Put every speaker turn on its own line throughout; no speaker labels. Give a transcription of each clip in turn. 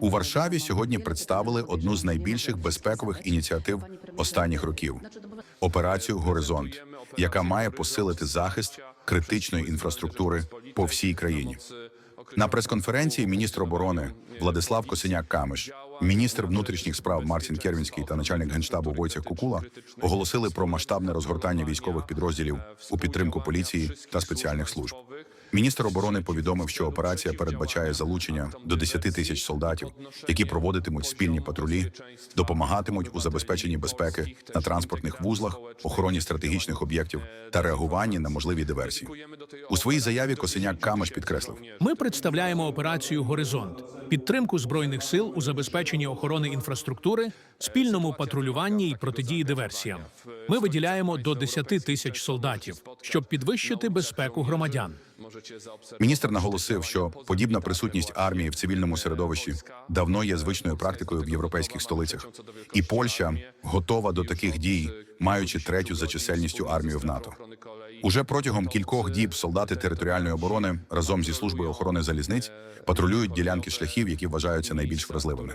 У Варшаві сьогодні представили одну з найбільших безпекових ініціатив останніх років операцію Горизонт, яка має посилити захист критичної інфраструктури по всій країні. На прес-конференції міністр оборони Владислав Косиняк Камиш, міністр внутрішніх справ Мартін Кервінський та начальник генштабу Войцех Кукула оголосили про масштабне розгортання військових підрозділів у підтримку поліції та спеціальних служб. Міністр оборони повідомив, що операція передбачає залучення до 10 тисяч солдатів, які проводитимуть спільні патрулі, допомагатимуть у забезпеченні безпеки на транспортних вузлах, охороні стратегічних об'єктів та реагуванні на можливі диверсії. У своїй заяві Косиняк Камиш підкреслив,
Ми представляємо операцію Горизонт, підтримку збройних сил у забезпеченні охорони інфраструктури, спільному патрулюванні і протидії диверсіям. Ми виділяємо до 10 тисяч солдатів, щоб підвищити безпеку громадян.
Міністр наголосив, що подібна присутність армії в цивільному середовищі давно є звичною практикою в європейських столицях, і Польща готова до таких дій, маючи третю за чисельністю армію в НАТО. Уже протягом кількох діб солдати територіальної оборони разом зі службою охорони залізниць патрулюють ділянки шляхів, які вважаються найбільш вразливими.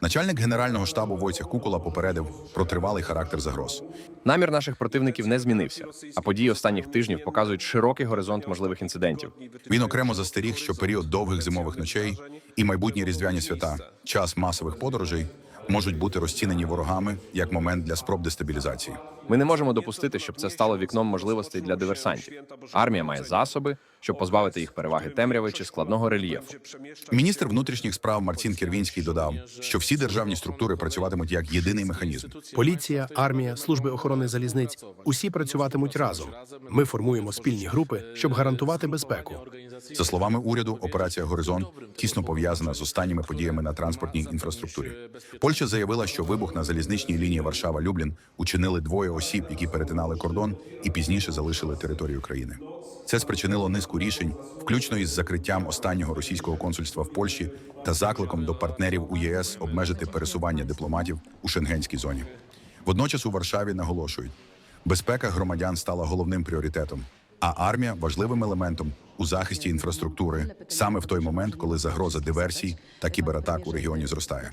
Начальник генерального штабу Войцех Кукола попередив про тривалий характер загроз.
Намір наших противників не змінився, а події останніх тижнів показують широкий горизонт можливих інцидентів.
Він окремо застеріг, що період довгих зимових ночей і майбутні різдвяні свята, час масових подорожей, можуть бути розцінені ворогами як момент для спроб дестабілізації.
Ми не можемо допустити, щоб це стало вікном можливостей для диверсантів. Армія має засоби, щоб позбавити їх переваги темряви чи складного рельєфу.
Міністр внутрішніх справ Марцін Кервінський додав, що всі державні структури працюватимуть як єдиний механізм.
Поліція, армія, служби охорони залізниць усі працюватимуть разом. Ми формуємо спільні групи, щоб гарантувати безпеку.
За словами уряду, операція Горизонт тісно пов'язана з останніми подіями на транспортній інфраструктурі. Польща заявила, що вибух на залізничній лінії Варшава-Люблін учинили двоє осіб, які перетинали кордон і пізніше залишили територію країни. Це спричинило низку рішень, включно із закриттям останнього російського консульства в Польщі та закликом до партнерів у ЄС обмежити пересування дипломатів у шенгенській зоні. Водночас у Варшаві наголошують, безпека громадян стала головним пріоритетом, а армія важливим елементом у захисті інфраструктури саме в той момент, коли загроза диверсій та кібератак у регіоні зростає.